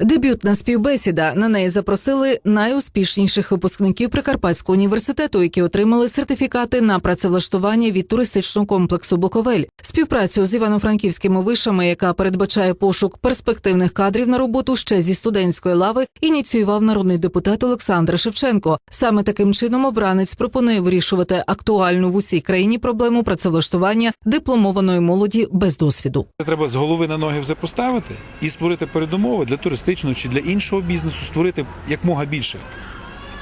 Дебютна співбесіда на неї запросили найуспішніших випускників Прикарпатського університету, які отримали сертифікати на працевлаштування від туристичного комплексу Буковель. Співпрацю з івано-франківськими вишами, яка передбачає пошук перспективних кадрів на роботу ще зі студентської лави, ініціював народний депутат Олександр Шевченко. Саме таким чином обранець пропонує вирішувати актуальну в усій країні проблему працевлаштування дипломованої молоді без досвіду. Треба з голови на ноги все поставити і створити передумови для туристичного чи для іншого бізнесу, створити якмога більше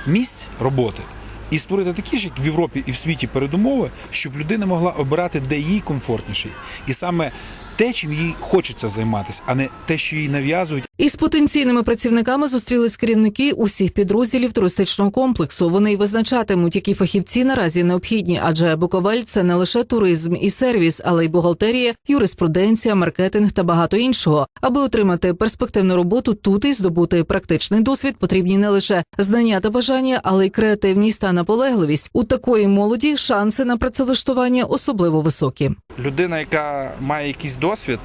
місць роботи. І створити такі ж, як в Європі і в світі передумови, щоб людина могла обирати, де їй комфортніше. І саме те, чим їй хочеться займатися, а не те, що їй нав'язують. Із потенційними працівниками зустрілись керівники усіх підрозділів туристичного комплексу. Вони й визначатимуть, які фахівці наразі необхідні, адже Буковель це не лише туризм і сервіс, але й бухгалтерія, юриспруденція, маркетинг та багато іншого. Аби отримати перспективну роботу тут і здобути практичний досвід, потрібні не лише знання та бажання, але й креативність та наполегливість. У такої молоді шанси на працевлаштування особливо високі. людина, яка має якийсь досвід,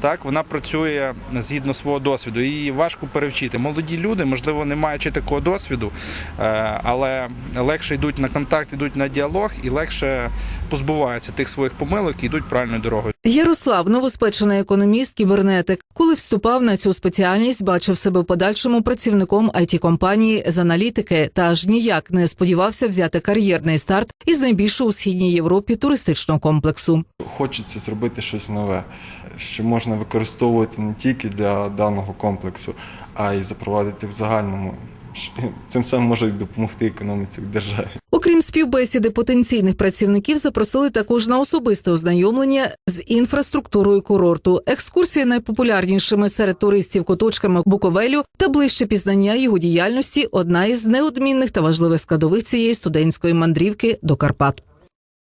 так вона працює згідно свого досвіду. Її важко перевчити. Молоді люди, можливо, не маючи такого досвіду, е, але легше йдуть на контакт, йдуть на діалог і легше позбуваються тих своїх помилок і йдуть правильною дорогою. Ярослав, новоспечений економіст, кібернетик, коли вступав на цю спеціальність, бачив себе в подальшому працівником it компанії з аналітики та аж ніяк не сподівався взяти кар'єрний старт із найбільшого у східній Європі туристичного комплексу. Хочеться зробити щось нове, що можна використовувати не тільки для даного комплексу, а й запровадити в загальному. Цим самим може й допомогти економіці в державі. Окрім співбесіди потенційних працівників, запросили також на особисте ознайомлення з інфраструктурою курорту, екскурсії найпопулярнішими серед туристів куточками Буковелю та ближче пізнання його діяльності одна із неодмінних та важливих складових цієї студентської мандрівки до Карпат.